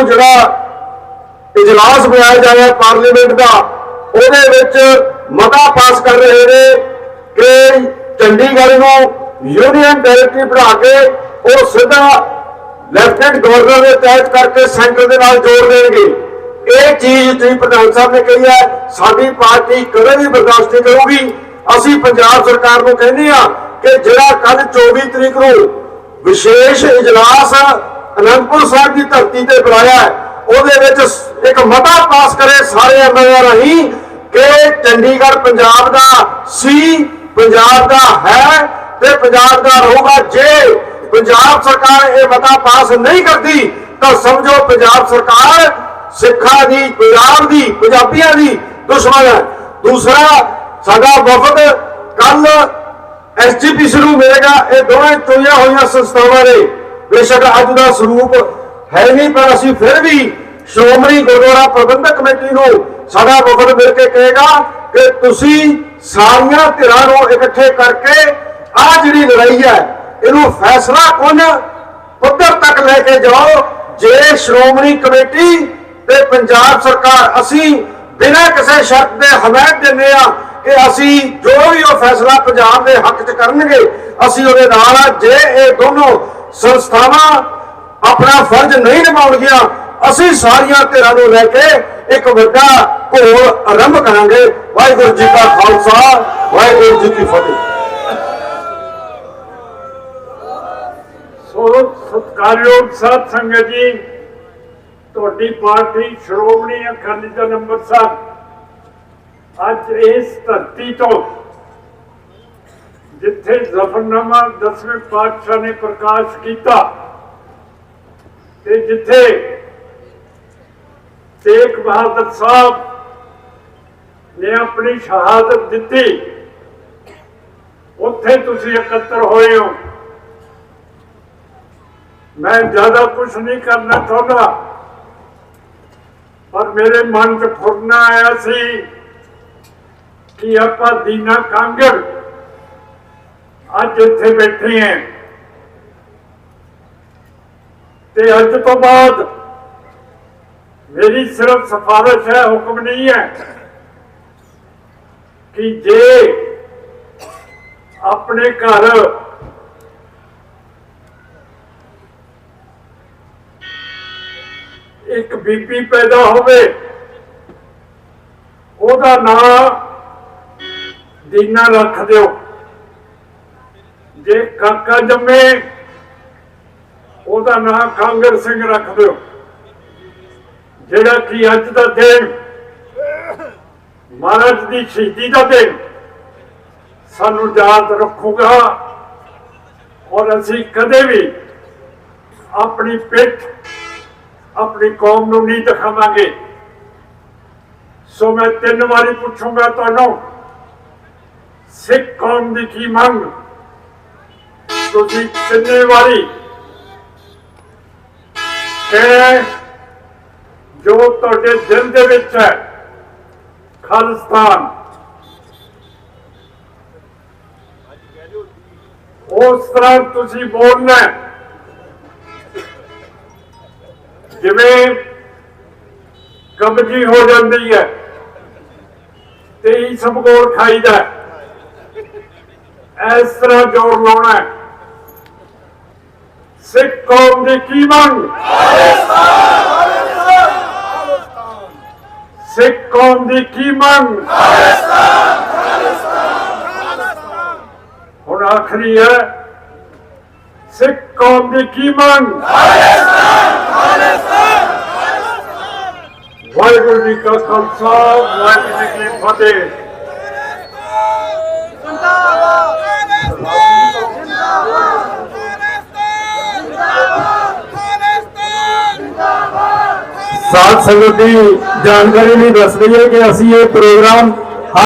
ਨੂੰ ਜਿਹੜਾ ਇਜਲਾਸ ਬੁਲਾਇਆ ਜਾਇਆ ਪਾਰਲੀਮੈਂਟ ਦਾ, ਉਹਦੇ ਵਿੱਚ ਮਤਾ ਪਾਸ ਕਰ ਰਹੇ ਨੇ ਕਿ ਚੰਡੀਗੜ੍ਹ ਨੂੰ ਯੂਨੀਅਨ ਟੈਰੀਟਰੀ ਬਣਾ ਕੇ ਉਹ ਸਿੱਧਾ ਲੈਫਟੀਨੈਂਟ ਗਵਰਨਰ ਦੇ ਤਹਿਤ ਕਰਕੇ ਸੈਂਟਰ ਦੇ ਨਾਲ ਜੋੜ ਦੇਣਗੇ। ਇਹ ਚੀਜ਼ ਤੁਸੀਂ ਪ੍ਰਧਾਨ ਸਾਹਿਬ ਨੇ ਕਹੀ ਹੈ, ਸਾਡੀ ਪਾਰਟੀ ਕਦੇ ਵੀ ਬਰਦਾਸ਼ਤ ਨਹੀਂ ਕਰੂਗੀ। ਅਸੀਂ ਪੰਜਾਬ ਸਰਕਾਰ ਨੂੰ ਕਹਿੰਦੇ ਆ ਕਿ ਜਿਹੜਾ ਕੱਲ 24 ਤਰੀਕ ਨੂੰ ਵਿਸ਼ੇਸ਼ ਇਜਲਾਸ ਅਨੰਦਪੁਰ ਸਾਹਿਬ ਦੀ ਧਰਤੀ ਤੇ ਬੁਲਾਇਆ ਉਹਦੇ ਵਿੱਚ ਇੱਕ ਮਤਾ ਪਾਸ ਕਰੇ ਸਾਰੇ ਐਮਐਲਏ ਰਾਹੀਂ ਕਿ ਚੰਡੀਗੜ੍ਹ ਪੰਜਾਬ ਦਾ ਸੀ, ਪੰਜਾਬ ਦਾ ਹੈ ਤੇ ਪੰਜਾਬ ਦਾ ਰਹੂਗਾ। ਜੇ ਪੰਜਾਬ ਸਰਕਾਰ ਇਹ ਮਤਾ ਪਾਸ ਨਹੀਂ ਕਰਦੀ, ਤਾਂ ਸਮਝੋ ਪੰਜਾਬ ਸਰਕਾਰ ਸਿੱਖਾਂ ਦੀ, ਪੰਜਾਬ ਦੀ, ਪੰਜਾਬੀਆਂ ਦੀ ਦੁਸ਼ਮਣ ਹੈ। ਦੂਸਰਾ, ਸਾਡਾ ਵਫਦ ਕੱਲ ਐਸਜੀਪੀਸੀ ਸ਼ੁਰੂ ਮਿਲੇਗਾ ਇਹ ਦੋਵੇਂ ਚੁਣੀਆਂ ਹੋਈਆਂ ਸੰਸਥਾਵਾਂ ਨੇ ਬੇਸ਼ੱਕ ਅੱਜ ਦਾ ਸਰੂਪ ਹੈ ਨਹੀਂ, ਪਰ ਅਸੀਂ ਫਿਰ ਵੀ ਸ਼੍ਰੋਮਣੀ ਗੁਰਦੁਆਰਾ ਪ੍ਰਬੰਧਕ ਕਮੇਟੀ ਨੂੰ ਸਾਡਾ ਵਫਦ ਮਿਲ ਕੇ ਕਹੇਗਾ ਕਿ ਤੁਸੀਂ ਸਾਰੀਆਂ ਧਿਰਾਂ ਨੂੰ ਇਕੱਠੇ ਕਰਕੇ ਆ ਜਿਹੜੀ ਲੜਾਈ ਹੈ, ਇਹਨੂੰ ਫੈਸਲਾ ਕੁਨ ਪੱਧਰ ਤੱਕ ਲੈ ਕੇ ਜਾਓ। ਜੇ ਸ਼੍ਰੋਮਣੀ ਕਮੇਟੀ ਤੇ ਪੰਜਾਬ ਸਰਕਾਰ ਅਸੀਂ ਬਿਨਾਂ ਕਿਸੇ ਸ਼ਰਤ ਦੇ ਹਮਾਇਤ ਦਿੰਦੇ ਆ ਕਿ ਅਸੀਂ ਜੋ ਵੀ ਉਹ ਫੈਸਲਾ ਪੰਜਾਬ ਦੇ ਹੱਕ 'ਚ ਕਰਨਗੇ, ਅਸੀਂ ਉਹਦੇ ਨਾਲ ਆ ਜੇ ਇਹ ਦੋਨੋਂ ਸੰਸਥਾਵਾਂ ਆਪਣਾ ਫਰਜ਼ ਨਹੀਂ ਨਿਭਾਉਣਗੀਆਂ, ਅਸੀਂ ਸਾਰੀਆਂ ਧਿਰਾਂ ਨੂੰ ਲੈ ਕੇ ਇੱਕ ਵੱਡਾ ਘੋਲ ਆਰੰਭ ਕਰਾਂਗੇ। ਵਾਹਿਗੁਰੂ ਜੀ ਕਾ ਖਾਲਸਾ, ਵਾਹਿਗੁਰੂ ਜੀ ਕੀ ਫਤਿਹ। ਸੋ ਸਤਿਕਾਰਯੋਗ ਸਾਧ ਸੰਗਤ ਜੀ, ਤੁਹਾਡੀ ਪਾਰਟੀ ਸ਼੍ਰੋਮਣੀ ਅਕਾਲੀ ਦਲ ਅੰਮ੍ਰਿਤਸਰ ਅੱਜ ਇਸ ਧਰਤੀ ਤੋਂ ਜਿੱਥੇ ਜ਼ਫਰਨਾਮਾ ਦਸਵੇਂ ਪਾਤਸ਼ਾਹ ਨੇ ਪ੍ਰਕਾਸ਼ ਕੀਤਾ ਤੇ ਜਿੱਥੇ ਤੇਗ ਬਹਾਦਰ ਸਾਹਿਬ ਨੇ ਆਪਣੀ ਸ਼ਹਾਦਤ ਦਿੱਤੀ ਉੱਥੇ ਤੁਸੀਂ ਇਕੱਤਰ ਹੋਏ ਹੋ ਮੈਂ ਜ਼ਿਆਦਾ ਕੁਝ ਨਹੀਂ ਕਰਨਾ ਚਾਹੁੰਦਾ ਪਰ ਮੇਰੇ ਮਨ 'ਚ ਫੁਰਨਾ ਆਇਆ ਸੀ ਕਿ ਆਪਾਂ ਦੀਨਾ ਕਾਂਗੜ ਅੱਜ ਇੱਥੇ ਬੈਠੇ ਹਾਂ ਤੇ ਅੱਜ ਤੋਂ ਬਾਅਦ ਮੇਰੀ ਸਿਰਫ ਸਿਫਾਰਿਸ਼ ਹੈ, ਹੁਕਮ ਨਹੀਂ ਹੈ ਕਿ ਜੇ ਆਪਣੇ ਘਰ ਇੱਕ ਬੀਬੀ ਪੈਦਾ ਹੋਵੇ, ਉਹਦਾ ਨਾਂ ਦੀਨਾ ਰੱਖ ਦਿਓ। ਜੇ ਕਾਕਾ ਜੰਮੇ, ਉਹਦਾ ਨਾਂ ਕਾਂਗਰ ਸਿੰਘ ਰੱਖ ਦਿਓ। ਜਿਹੜਾ ਕਿ ਅੱਜ ਦਾ ਦਿਨ ਮਹਾਰਾਜ ਦੀ ਸ਼ਹੀਦੀ ਦਾ ਦਿਨ, ਸਾਨੂੰ ਯਾਦ ਰੱਖੂਗਾ ਔਰ ਅਸੀਂ ਕਦੇ ਵੀ ਆਪਣੀ ਪਿੱਠ ਆਪਣੀ ਕੌਮ ਨੂੰ ਨਹੀਂ ਦਿਖਾਵਾਂਗੇ। ਸੋ ਮੈਂ ਤਿੰਨ ਵਾਰੀ ਪੁੱਛੂੰਗਾ ਤੁਹਾਨੂੰ, ਸਿੱਖ ਕੌਮ ਦੀ ਕੀ ਮੰਗ? ਤੁਸੀਂ ਕਿੰਨੇ ਵਾਰੀ ਕਿ ਜੋ ਤੁਹਾਡੇ ਦਿਲ ਦੇ ਵਿੱਚ ਹੈ, ਖਾਲਿਸਤਾਨ। ਉਸ ਤਰ੍ਹਾਂ ਤੁਸੀਂ ਬੋਲਣਾ ਜਿਵੇਂ ਕਬਜੀ ਹੋ ਜਾਂਦੀ ਹੈ, ਤੇ ਇਹ ਸਭ ਕੋਲ ਖਾਈਦਾ ਇਸ ਤਰ੍ਹਾਂ ਜੋਰ ਲਾਉਣਾ ਹੈ ਸਿੱਖ ਕੌਮ ਦੀ ਕੀ ਮੰਗ ਸਿੱਖ ਕੌਮ ਦੀ ਕੀ ਮੰਗ ਹੁਣ ਆਖਰੀ ਹੈ ਸਿੱਖ ਕੌਮ ਦੀ ਕੀ ਮੰਗ ਵਾਹਿਗੁਰੂ ਜੀ ਕਾ ਖਾਲਸਾ ਵਾਹਿਗੁਰੂ ਜੀ ਕੀ ਫਤਿਹ ਸਾਧ ਸੰਗਤ ਦੀ ਜਾਣਕਾਰੀ ਲਈ ਦੱਸ ਰਹੀ ਹੈ ਕਿ ਅਸੀਂ ਇਹ ਪ੍ਰੋਗਰਾਮ